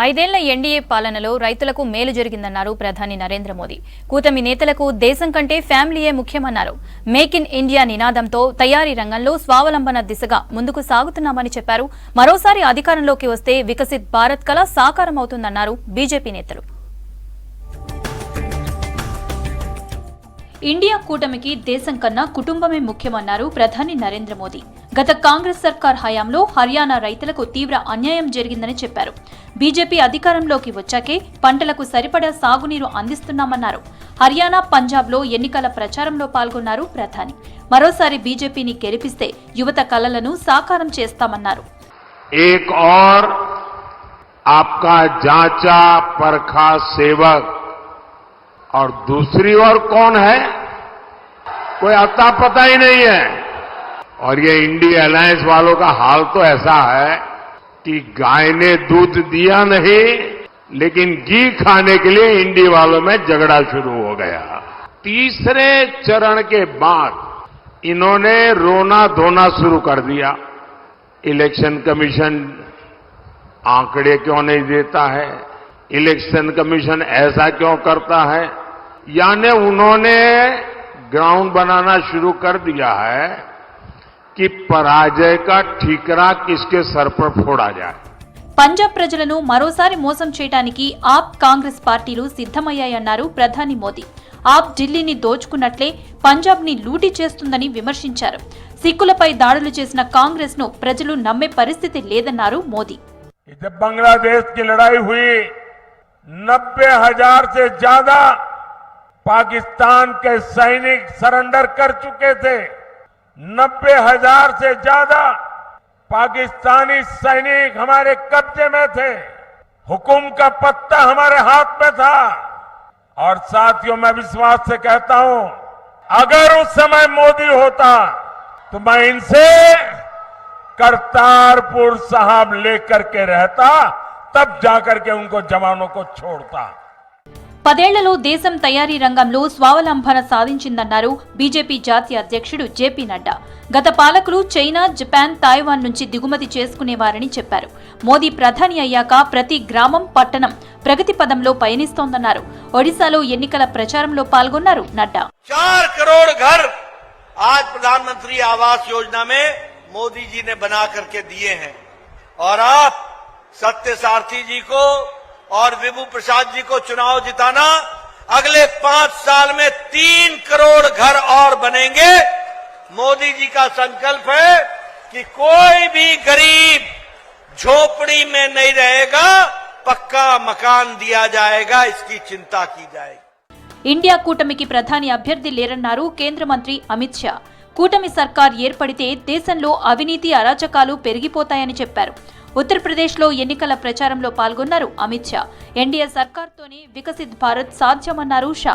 ఐదేళ్ళ ఎన్డీఏ పాలనలో రైతులకు మేలు జరిగిందన్నారు ప్రధాని నరేంద్ర మోదీ. కూటమి నేతలకు దేశం కంటే ఫ్యామిలీయే ముఖ్యమన్నారు. మేక్ ఇన్ ఇండియా నినాదంతో తయారీ రంగంలో స్వావలంబన దిశగా ముందుకు సాగుతున్నామని చెప్పారు. మరోసారి అధికారంలోకి వస్తే వికసిత్ భారత్ కళ సాకారమవుతుందన్నారు బీజేపీ నేతలు. ఇండియా కూటమికి దేశం కన్నా కుటుంబమే ముఖ్యమన్నారు ప్రధాని నరేంద్ర మోదీ గత కాంగ్రెస్ సర్కార్ హయాంలో హర్యానా రైతులకు తీవ్ర అన్యాయం జరిగిందని చెప్పారు బీజేపీ అధికారంలోకి వచ్చాకే పంటలకు సరిపడా సాగునీరు అందిస్తున్నామన్నారు హర్యానా పంజాబ్లో ఎన్నికల ప్రచారంలో పాల్గొన్నారు ప్రధాని మరోసారి బీజేపీని గెలిపిస్తే యువత కలలను సాకారం చేస్తామన్నారు एक और आपका जांचा परखा सेवक और दूसरी ओर कौन है कोई अता पता ही नहीं है। और ये इंडिया अलायंस वालों का हाल तो ऐसा है कि गाय ने दूध दिया नहीं, लेकिन घी खाने के लिए इंडी वालों में झगड़ा शुरू हो गया। तीसरे चरण के बाद इन्होंने रोना धोना शुरू कर दिया। इलेक्शन कमीशन आंकड़े क्यों नहीं देता है? इलेक्शन कमीशन ऐसा क्यों करता है? यानी उन्होंने ग्राउंड बनाना शुरू कर दिया है कि पराजय का ठीकरा किसके सर पर फोड़ा जाए పంజాబ్ ప్రజలను మరోసారి మోసం చేయడానికి ఆప్ కాంగ్రెస్ పార్టీలు సిద్ధమయ్యాయన్నారు ప్రధాని మోదీ ఆప్ ఢిల్లీని దోచుకున్నట్లే పంజాబ్ ని లూటీ చేస్తుందని విమర్శించారు సిక్కులపై దాడులు చేసిన కాంగ్రెస్ ను ప్రజలు నమ్మే పరిస్థితి లేదన్నారు మోదీ जब बांग्लादेश की लड़ाई हुई नब्बे हजार से ज्यादा पाकिस्तान के सैनिक सरेंडर कर चुके थे। नब्बे हज़ार से ज़्यादा पाकिस्तानी सैनिक हमारे कब्जे में थे। हुकुम का पत्ता हमारे हाथ में था। और साथियों, मैं विश्वास से कहता हूँ, अगर उस समय मोदी होता तो मैं इनसे करतारपुर साहब लेकर के रहता, तब जाकर के उनको जवानों को छोड़ता। పదేళ్లలో దేశం తయారీ రంగంలో స్వావలంబన సాధించిందన్నారు బీజేపీ జాతీయ అధ్యక్షుడు జేపీ నడ్డా గత పాలకులు చైనా జపాన్ తాయివాన్ నుంచి దిగుమతి చేసుకునేవారని చెప్పారు మోదీ ప్రధాని అయ్యాక ప్రతి గ్రామం పట్టణం ప్రగతి పదంలో పయనిస్తోందన్నారు ఒడిశాలో ఎన్నికల ప్రచారంలో పాల్గొన్నారు నడ్డా चार करोड़ घर आज प्रधानमंत्री आवास योजना में मोदी जी ने बना करके दिए हैं और आप सत्य सारथी जी को और विभू प्रसाद जी को चुनाव जिताना अगले पांच साल में तीन करोड़ घर और बनेंगे मोदी जी का संकल्प है कि कोई भी गरीब झोपड़ी में नहीं रहेगा पक्का मकान दिया जाएगा इसकी चिंता की जाएगी ఇండియా కూటమికి ప్రధాని అభ్యర్థి లేరన్నారు కేంద్ర మంత్రి అమిత్ షా కూటమి సర్కార్ ఏర్పడితే దేశంలో అవినీతి అరాచకాలు పెరిగిపోతాయని చెప్పారు ఉత్తరప్రదేశ్లో ఎన్నికల ప్రచారంలో పాల్గొన్నారు అమిత్ షా. ఎన్డీఏ సర్కార్తోనే వికసిత్ భారత్ సాధ్యమన్నారు షా.